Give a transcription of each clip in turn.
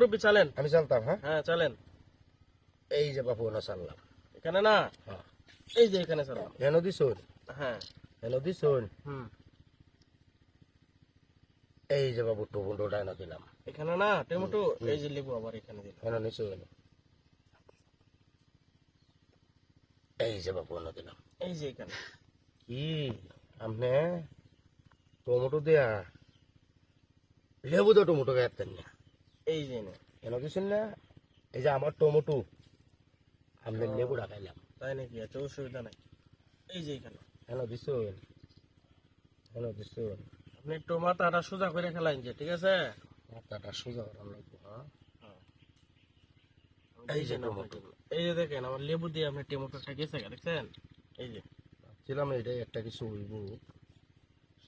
মুরব্বী চালেন? আমি চলতাম হ্যাঁ। হ্যাঁ চালেন। এই যে বাপু না চাললাম এখানে না? হ্যাঁ। এই যে এখানে চালাম হেন দিছুন হ্যাঁ। হেন দিছুন হুম। এই যে বাবু টুকুন ডাইনা দিলাম এখানে না? টমেটো এই যে লেবু আবার এখানে দিলাম হেন নিছুন এই যে বাবু না দিলাম এই যে এখানে। কি আপনি টমেটো দেয়া। লেবু তো টমেটো খাইতেন না। এই যে কেন দিছেন না? এই যে আমার টমেটো। আপনি লেবু রাখাইলাম। তাই নাকি? আচ্ছা অসুবিধা নাই। এই যে এখানে। হেন দিছুন হেন দিছুন আপনি একটু মাথাটা সোজা করে খেলাইন যে ঠিক আছে? মাথাটা সোজা করার লাগবে হ্যাঁ? এই যে টমেটো। এই যে দেখেন আমার লেবু দিয়ে আপনি টমেটোটা গেছে দেখছেন? এই যে। ভাবছিলাম এটাই একটা কিছু হইব।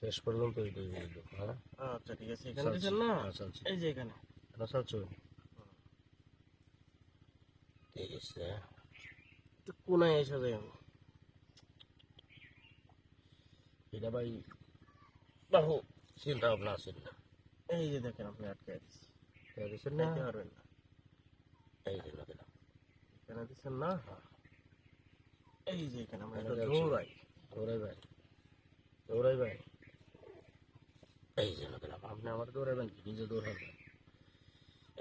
শেষ পর্যন্ত এটাই হইল হ্যাঁ? আচ্ছা ঠিক আছে। এখানে দিচ্ছেন না? হ্যাঁ। এই যে এখানে। রসাল চুন ঠিক আছে একটু কোনায় এসে যাই আমি। এটা ভাই বাহু চিন্তা ভাবনা আছে না। এই যে দেখেন আপনি আটকে দিচ্ছি দেখেছেন না? পারবেন না। এই যে দিলাম এখানে দিচ্ছেন না? এই যে এখানে আমরা। দৌড়াই দৌড়াই ভাই। দৌড়াই ভাই। এই যে দিলাম আপনি আমার দৌড়াবেন কি? নিজে দৌড়াবেন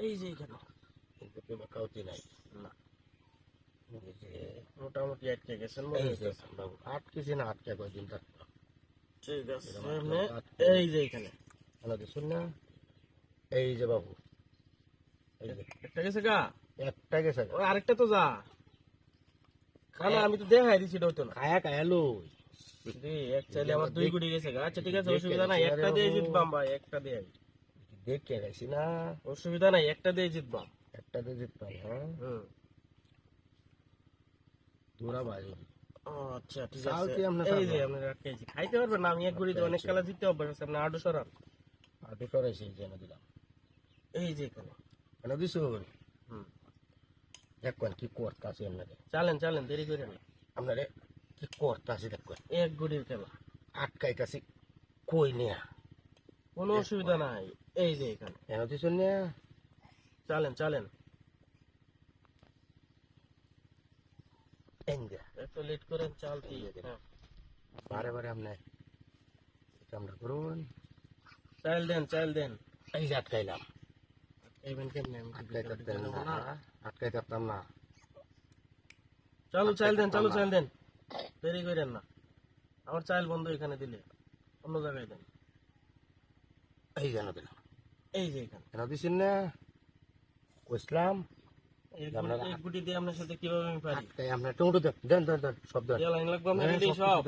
এই যে এখানে। কিন্তু কেউ কাউতি নাই। না। মোটামুটি আটকে গেছেন আটকেছি না। আটকে কয়দিন থাকব ঠিক আছে এই যে এখানে। কেন দিচ্ছেন না? এই যে বাবু। একটা গেছে গা? একটা গেছে ওই আরেকটা তো যা। খানা আমি তো দেখাই দিছি এটা হইতো না। খায়া খায়া লই। এক চাইলে আমার দুই গুড়ি গেছে গা। আচ্ছা ঠিক আছে অসুবিধা নাই একটা দিয়ে জিতবাম ভাই একটা দিয়ে। দেখে গেছি। না অসুবিধা নাই একটা দিয়ে একটা জিততাম হ্যাঁ? দৌড়া বাজি। আচ্ছা ঠিক আছে। এই যে চাল? আপনার খাইতে পারবেন আমি এক গুড়িতে অনেক খেলা জিততে অভ্যাস আছে আপনি যেন দিলাম। এই যে এখানে। কেন দিছো? হুম। দেখবেন কি করতে আছে আপনারে চালেন চালেন দেরি করেন না। আপনারে কি করতে আছে দেখবেন এক গুড়ির খেলা। আটকাইতাছি কই নিয়া? কোনো অসুবিধা নাই। এই যে এখানে। কেন দিছো নিয়া চালেন চালেন। একটু লেট করেন চাল দিয়ে হ্যাঁ। বারে বারে আপনি আমরা করুন। চাল দেন চাল দেন। এই যে আটকাইলাম। এইবেন কেমনে? আটকাই থাকতেন না। না। আটকাই থাকতাম না। চালু চাল দেন চালু চাল দেন। দেরি করেন না। আমার চাল বন্ধ এখানে দিলে। অন্য জায়গায় দেন। এই যেন দিলাম এই যে এখানে। কেন দিছেন না কইসলাম এই গুটি- দিয়ে আপনার সাথে কীভাবে আমি পারি? আপনার টমেটো দেন দেন দেন সব দেন লাইন লাগবে আপনার সব।